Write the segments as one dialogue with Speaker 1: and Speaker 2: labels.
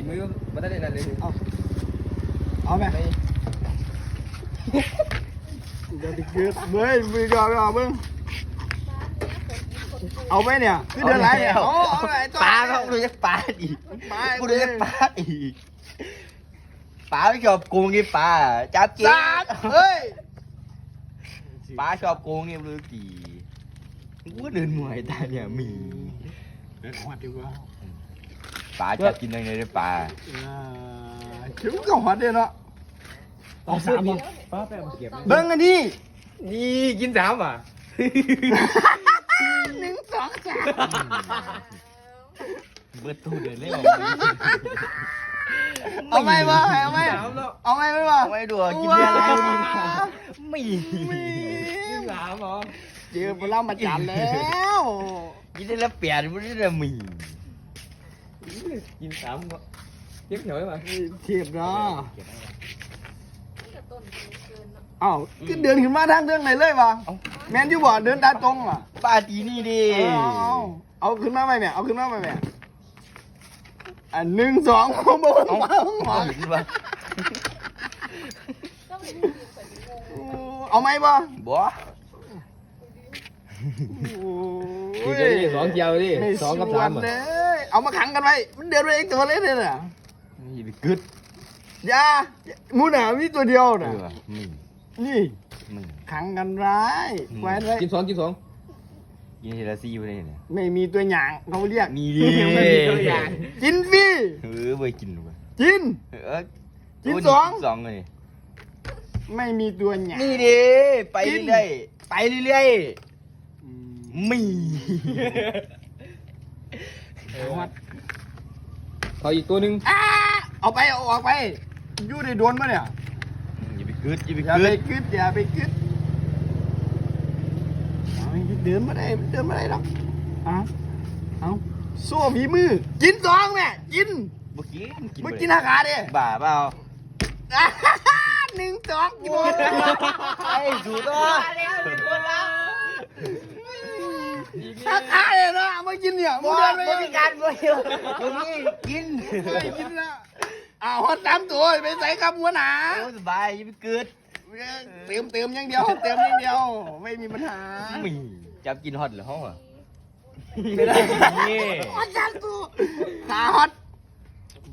Speaker 1: กินมือมาได้เลยนั่นเลย
Speaker 2: เอาเอาไหม
Speaker 1: ไม่
Speaker 2: เดี๋ยวดิเกิดเฮ้ยมือยอมไม่เอามึงเอาไหมเนี่ยคือเดือนไรเนี่ยเอาเอาไหนต่อ
Speaker 3: ปลาเขาดูจะปลาอีก
Speaker 2: ปลา
Speaker 3: กูดูจะปลาอีกปลาไม่ชอบโกงนี่ปลาจับเจ๊
Speaker 2: สามเฮ้ย
Speaker 3: ปลาชอบโกงนี่รู้กี่กูเดินมวยตาเนี่ยมี
Speaker 2: เดี๋ยวขอดีกว่า
Speaker 3: ปลาจะกินยังไงได้ปลา
Speaker 2: อ่าคิ้วก็หัวเดียวเนาะ
Speaker 1: เอาสามป้าแปะมาเก็บ
Speaker 2: เบิ้งอันนี้
Speaker 1: นี่กินสามอะ
Speaker 2: หนึ่งสองสาม
Speaker 3: เบิดตู้เดินเล่น
Speaker 2: เอาไหมวะเอาไหม
Speaker 1: สามแล้ว
Speaker 2: เอาไหมไม่วะ
Speaker 3: ไม่ดูอะกินเบียร์อะไรไม่
Speaker 1: กินสามเหรอ
Speaker 2: เจอพวกเรามาจันแล้ว
Speaker 3: กินได้แล้วเปลี่ยนไม่ได้แล้วมี
Speaker 1: กินสามก็เก็บเหนียวไว้มา
Speaker 2: เทียบเนาะเอ้าก็เดินขึ้นมาทางเรื่องไหนเลยวะแมนยูบอกเดินตาตรงอะ
Speaker 3: ปลาตีนี่ดิ
Speaker 2: เอาเอาเอาขึ้นมาไหมแม่เอาขึ้นมาไหมแม่อันหนึ่งสองผมบอก
Speaker 3: เอา
Speaker 2: ว่า
Speaker 3: เอาเห็นปะ
Speaker 2: เอาไหมบ่
Speaker 3: บ่
Speaker 1: กินตัวนี้สองเจียวดิ
Speaker 2: ไม่
Speaker 1: สองกับ
Speaker 2: ส่ว
Speaker 1: สานม
Speaker 2: เล
Speaker 1: อะ
Speaker 2: ยเอามาขังกันไว้มันเดินไปเองตัวเล็กเลยน่ะ
Speaker 3: นี่ไปกึด
Speaker 2: อยามูหนามีตัวเดียว
Speaker 3: เอ
Speaker 2: น่ะ
Speaker 3: อมี
Speaker 2: นี่
Speaker 3: มี
Speaker 2: ขังกันร้ายไว้ไว้
Speaker 1: กินสองกินสอง
Speaker 3: กินทีละซี่ไปเลยเนี่ย
Speaker 2: ไม่มีตัวหยางเขาเรียก
Speaker 3: มีดิ
Speaker 2: ไม่มีตัวอย่างกินฟรี
Speaker 3: เออไปกินดูไป
Speaker 2: กิน
Speaker 3: เออ
Speaker 2: กินสอง
Speaker 3: สองเลย
Speaker 2: ไม่มีตัวหยาง
Speaker 3: นี่ดิไป
Speaker 2: กิน
Speaker 3: เรื่อยๆไปเรื่อย
Speaker 2: อื ม
Speaker 3: ๆมี
Speaker 1: เอาอีกตัวหนึ่ง
Speaker 2: อ้าเอาไปเอาออกไปอยู่ในโดนมาเนี่ย
Speaker 3: อย่าไปกึดอย่าไป
Speaker 2: อย่าไป
Speaker 3: กึด
Speaker 2: กึดอย่าไปกึดเอาเดินมาได้เดินมาได้หรอกเอาเอาโซ่ฝีมือ กินสองแม่กิน
Speaker 3: เมื่อกี้กิน
Speaker 2: เมื่อ
Speaker 3: ไป
Speaker 2: กินอาหารดิ
Speaker 3: บ้าเปล่า
Speaker 2: หนึ่งสองกิน
Speaker 3: ไอ้สูตัว
Speaker 2: อาหารเลยนะมา กินเนี่ยมึง
Speaker 3: บ่
Speaker 2: เดินไป
Speaker 3: บ่มีการบ่เดียวบ่มีกิน
Speaker 2: ไม่กินละอ้าวฮอตตามตัวไปใส่กับหัวหนา
Speaker 3: โอ้สบายอย่าไปกึด
Speaker 2: เติมเติมอย่างเดียวเติมอย่างเดียว ไม่มีปัญหา
Speaker 3: มีจับกินฮอตเหรอห้องอะ
Speaker 2: ไม่ได้
Speaker 3: นี่
Speaker 2: ฮอตตามตัวขาฮอต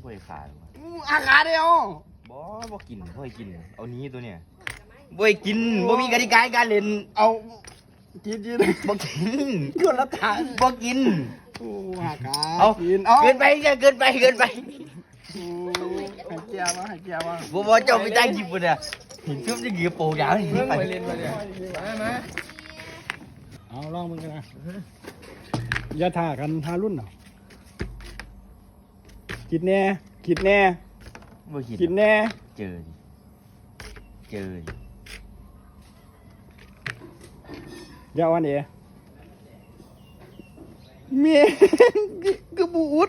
Speaker 3: บ่ได้ขาดว่ะ
Speaker 2: อาขาเดียว
Speaker 3: บ่บ่กินบ่ให้กิน เอานี้ตัวเนี่ยบ่ให้กินบ่มีกติกาในการเล่น
Speaker 2: เอา กินกิน
Speaker 3: บ่กิน
Speaker 2: คนละทาง
Speaker 3: บ่กิน
Speaker 2: โอ้อาขา
Speaker 3: เอา
Speaker 2: กินเอา
Speaker 3: เกินไปจะเกินไปเกินไป
Speaker 2: โอ้ให้เกียร์มาให้เกียร์มา
Speaker 3: บ่บ่เจ้าไปตั้งจิบบ่เนี่ยเห็นซุ่มจะเหยียบโปยาวนี่
Speaker 1: เพิ่ง
Speaker 3: ไป
Speaker 1: ไปเรียนมาเนี่ยมามา
Speaker 2: เอาลองมึงกันนะอย่าท่ากันท่ารุ่นเนาะกินแน่กินแน่
Speaker 3: บ่คิด
Speaker 2: กินแน่
Speaker 3: เจอดิเจอ ดิ
Speaker 2: อย่าวันเอ๋เมียกระบูด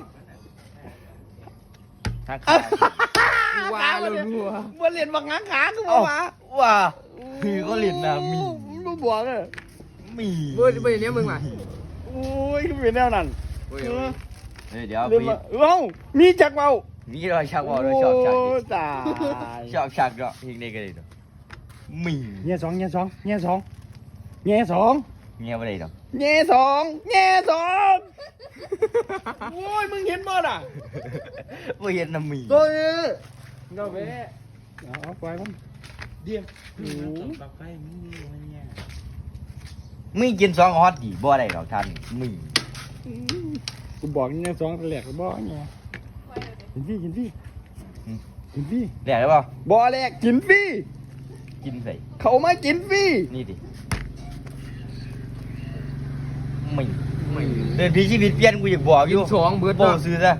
Speaker 3: ทักขา
Speaker 1: ว้าเลยหัว
Speaker 2: บ่เรียนบักงางขาคือบ่
Speaker 3: เอ้า
Speaker 2: มา
Speaker 3: ว่าคือก็เล่นน่ะมี
Speaker 2: บ่บอกเลย
Speaker 3: มี
Speaker 1: เบอร์เบอร์เนี้ยมึงมา
Speaker 2: โอ้ยคือเป็นแนวนั้น
Speaker 1: โอ้ย
Speaker 2: เออ
Speaker 3: เอ้ยเดี๋ยว
Speaker 2: เรียน
Speaker 3: ไป
Speaker 2: มาเอ้ามีจักเมา
Speaker 3: มีรอยชักว่าด้วยชอบชัก
Speaker 2: โอ้
Speaker 3: ดิ
Speaker 2: ตาย
Speaker 3: ชอบชักเนาะอีกนี่ก็ได้เนาะมี
Speaker 2: เงี้ยสองเงี้ยสองเงี้ยสอง เงี้ยสอง
Speaker 3: เงี้ยบ่ได้เนาะ
Speaker 2: เงี้ยสองเงี้ยสองโอ้ยมึงเห็นบ่น่ะ
Speaker 3: บ่เห็นน่ะมี
Speaker 2: ตัวนี้
Speaker 1: เงาเว้ย
Speaker 2: เอาเอาไปมันเดียมโอ้
Speaker 3: มีกินสองฮอตดิบ่ได้ดอกท่านมี
Speaker 2: กูบอกเงี้ยสองแหลกบ่เนี่ยกินฟรีกินฟรีกินฟรี
Speaker 3: แหลกได้เปล่า
Speaker 2: บ่แหลกกินฟรี
Speaker 3: กินใส่
Speaker 2: เขามากินฟรี
Speaker 3: นี่ดิ มีเดินพี่ชีวิตเปลี่ยนกูอยากบอกอ
Speaker 1: กิ
Speaker 3: ยู่
Speaker 1: นสองเบิร์ด
Speaker 3: บ่ซื้อซะ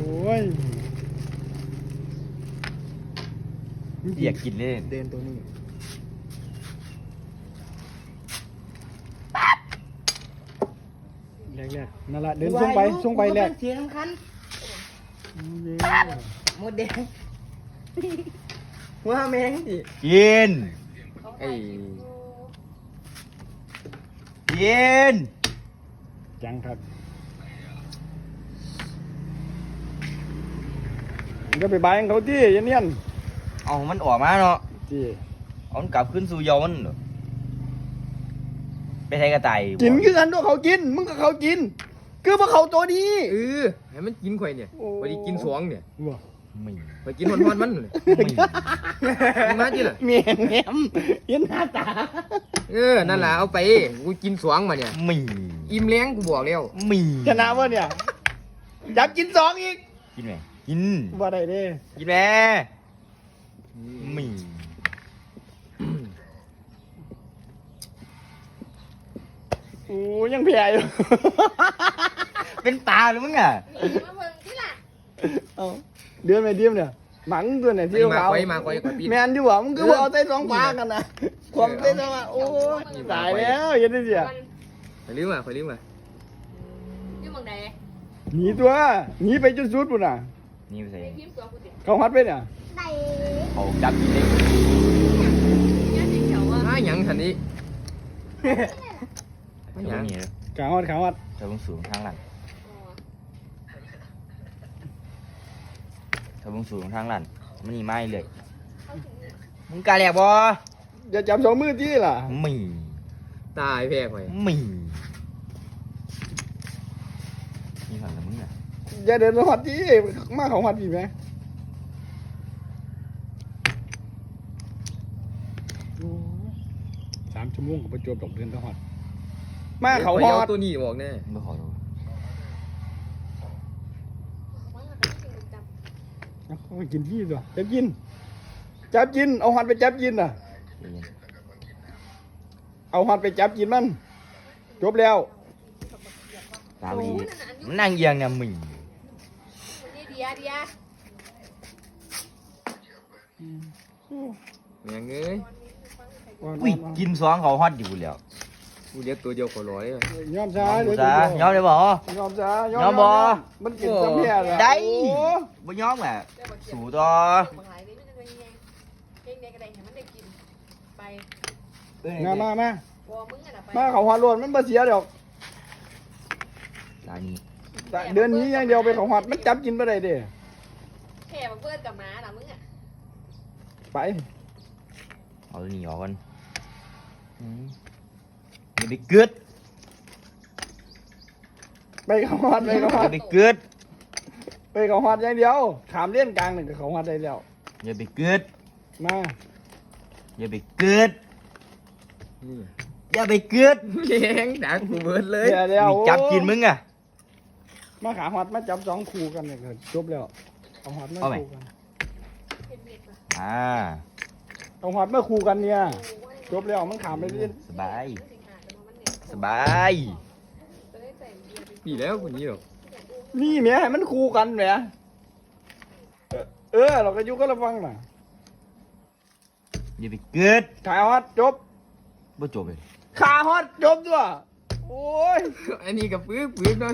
Speaker 2: โอ้ย
Speaker 3: อยากกินเลย
Speaker 2: เดินตัวนี้แรกๆนั่นแหละเดินส่งไปส่งไปแรก
Speaker 3: เสียงคัน
Speaker 1: หมดแดงว่าแมงดิ
Speaker 3: กิน
Speaker 1: ไอ้
Speaker 3: กิน
Speaker 2: จังครับมึงก็ไปบายเขาที่ยันเนียน
Speaker 3: เอามันออกมาเนาะ
Speaker 2: ที่
Speaker 3: เอามันกลับขึ้นสู่เยามันเนอะไปใช้กระต่าย
Speaker 2: กินคือกันด้วยเขากิน มึงก็เขากิน คือพวกเขาตัวดี
Speaker 1: เออให้มันกินข่อยเนี่ย
Speaker 2: โอ้
Speaker 1: พอดีกินสองเนี่ย
Speaker 2: บ่
Speaker 3: ไม่
Speaker 1: ข่อยกินฮอนๆมันเลย
Speaker 3: ไม่
Speaker 1: มึงมาจิล่ะ
Speaker 2: เมียแหนมยันหน้าตา
Speaker 1: เออนั่นล่ะเอาไปกูกินสองมาเนี่ย
Speaker 3: ไม่
Speaker 1: อิ่มแรงกูบอกแล้ว
Speaker 3: ไม่
Speaker 2: ชนะวะเนี่ยจับกินสองอีก
Speaker 3: กินไหมกิน
Speaker 2: ว่าได้เด้
Speaker 3: กินแม่ไม่
Speaker 2: โอ้ยังแพ้อยู่
Speaker 3: เป็นปลาหรือมึงอะ
Speaker 4: นี่มาเบิ่งที่ล่ะ
Speaker 2: เอา เดือนไม่เดียมเนี่ยหมังตัวเนี่ยที่
Speaker 1: มา
Speaker 2: เขา
Speaker 1: ข่อยมาข่อยข่อยปีน
Speaker 2: แมนดีกว่ามึงก็ว่าเอาใส่สองปลากันนะความเต้นว่าโอ้ยตายแล้วยันได้เสีย
Speaker 4: มัน
Speaker 1: ข่อยลืมมาข่อยลืมมา
Speaker 4: อยู่เมืองใด
Speaker 2: หนีตัวหนีไปจนสุดปุ่นน่ะ
Speaker 3: นี่ไปใส่
Speaker 4: ไปพิมพ์ตัวกูติ
Speaker 2: เขาฮัดไปเนี่ย
Speaker 4: ได้
Speaker 3: เขาจับกินเอง
Speaker 4: ยาสีเขียวอะ
Speaker 1: มาหยังทันนี้มาห
Speaker 3: เดี๋ย
Speaker 1: ยั
Speaker 3: ว
Speaker 1: ง
Speaker 3: นี้เลย
Speaker 2: กาฮัดขาฮัด
Speaker 3: เธอเพิ่งสูงทางหลัง เธอเพิ่งสูงทางหลังมันนี่ไม่เลย
Speaker 4: เข้าถึงนี่
Speaker 3: มึงกล้าแหลกบ่
Speaker 2: อย่าจับสองมือที่ล่ะ
Speaker 3: ไม่
Speaker 1: ตายแพ้ข่อย
Speaker 3: ไม่นี่ฝั่งละมึงอะ
Speaker 2: อย่าเดินมาฮัดที่มาเขาฮัดพี่ไหมสามชั่วโมงกับประจวบดอกเดือนตะฮัดมาเขา
Speaker 1: ข่อย
Speaker 2: ฮั
Speaker 1: เอา
Speaker 2: ด
Speaker 1: ตัวนี้บอกแน่
Speaker 3: ไม่ขอดู
Speaker 4: มันก็ต้องกินประจ
Speaker 2: เขากินที่ตัวจับกิน จับกิน เอาฮัดไปจับกินน่ะ เอาฮัดไปจับกินมัน จบแล้ว
Speaker 3: ตาวีมันนั่งเอียงเนี่ยมึงำ
Speaker 4: นี่เดียเดีย
Speaker 1: แม่งเอ้ย
Speaker 3: อุ้ยกินสองเขาฮอตอยู่แล้ว
Speaker 1: กูเรียกตัวเดียวขอร้อยเลย
Speaker 2: ยอมช้า
Speaker 3: ย้อม
Speaker 2: เดี๋ยว
Speaker 3: ซะย้อมได้บ่
Speaker 2: ยอมช้าย
Speaker 3: อมบ่
Speaker 2: มันกินจำแย่แล้ว
Speaker 3: ได้
Speaker 2: โอ้
Speaker 3: บ่ย้อมอะสู่ต่อบา
Speaker 4: งหลายนี่มันจะเป็นยังไงเองเด็กกระไดเห็นมันได้กิน ไป
Speaker 2: มามามา
Speaker 4: วอมึงอะนะไป
Speaker 2: มาเขาหัดรวนมันบ่เสียดอก
Speaker 3: ตานี้
Speaker 2: แต่เดือนนี้อย่างเดียวไปเขาหัดมันจับกินบ่ได้เด้
Speaker 4: แค่มาเปิดกับหมาน่ะมึงอะ
Speaker 2: ไป
Speaker 3: เอา ตัวนี้ออกก่อนอืมอย่าไปเกิด
Speaker 2: ไปเขาหัดไปเขา
Speaker 3: อ
Speaker 2: หั
Speaker 3: ย่า
Speaker 2: ด
Speaker 3: ไปเกิด
Speaker 2: ไปเขาหัดอย่างเดียวขามเล่นกลางหนึ่งก็เขาหัดได้แล้ว
Speaker 3: อย่าไปเกิด
Speaker 2: มา
Speaker 3: อย่าไปเกิด
Speaker 1: นี่
Speaker 3: อย่าไปเกิด
Speaker 1: แข็งด่ากูเบิดเลย
Speaker 2: เดี๋ยวเดี๋ยว
Speaker 3: มีจับกินมึงอะ
Speaker 2: มาขาหัดมาจับสองคู่กันเนี่ยก็จบแล้วเอาหัดมา
Speaker 3: เอาไหม
Speaker 2: คู่กัน
Speaker 4: เป็นเม็ดป่ะ
Speaker 3: อ่า
Speaker 2: เอาหัดมาคู่กันเนี่ยจบแล้วมันขามไปเล่น
Speaker 3: สบาย
Speaker 4: สิงหาเป็นมันเนี่ย
Speaker 3: สบาย
Speaker 4: จะได้ใส่เบียร์
Speaker 1: ปีแล้วคนนี้หรอก
Speaker 2: นี่แหม่ให้มันคู่กันแหมเออเออ เราก็อยุก็ระวังน่ะ
Speaker 3: อย่าไปเกิด
Speaker 2: ขาหัดจบ
Speaker 3: บ่จบเลย
Speaker 2: ขาหัดจบตัวโอ้ย
Speaker 1: อันนี้กับปื้อปื้อเนาะ